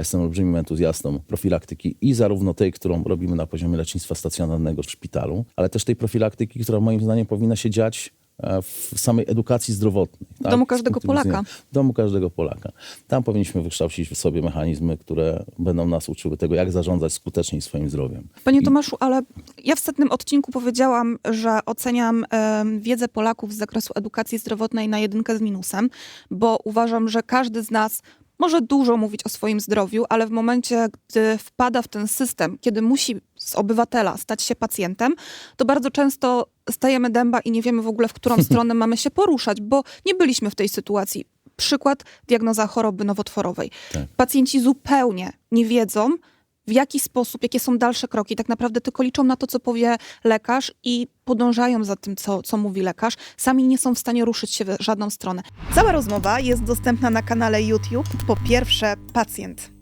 Jestem olbrzymim entuzjastą profilaktyki i zarówno tej, którą robimy na poziomie lecznictwa stacjonarnego w szpitalu, ale też tej profilaktyki, która moim zdaniem powinna się dziać e, w samej edukacji zdrowotnej. tak? domu każdego Polaka. W domu każdego Polaka. Tam powinniśmy wykształcić w sobie mechanizmy, które będą nas uczyły tego, jak zarządzać skutecznie swoim zdrowiem. Panie Tomaszu, ale ja w setnym odcinku powiedziałam, że oceniam wiedzę Polaków z zakresu edukacji zdrowotnej na jedynkę z minusem, bo uważam, że każdy z nas może dużo mówić o swoim zdrowiu, ale w momencie, gdy wpada w ten system, kiedy musi z obywatela stać się pacjentem, to bardzo często stajemy dęba i nie wiemy w ogóle, w którą stronę mamy się poruszać, bo nie byliśmy w tej sytuacji. Przykład diagnoza choroby nowotworowej. Tak. Pacjenci zupełnie nie wiedzą, w jaki sposób, jakie są dalsze kroki. Tak naprawdę tylko liczą na to, co powie lekarz i podążają za tym, co, co mówi lekarz. Sami nie są w stanie ruszyć się w żadną stronę. Cała rozmowa jest dostępna na kanale YouTube po pierwsze pacjent.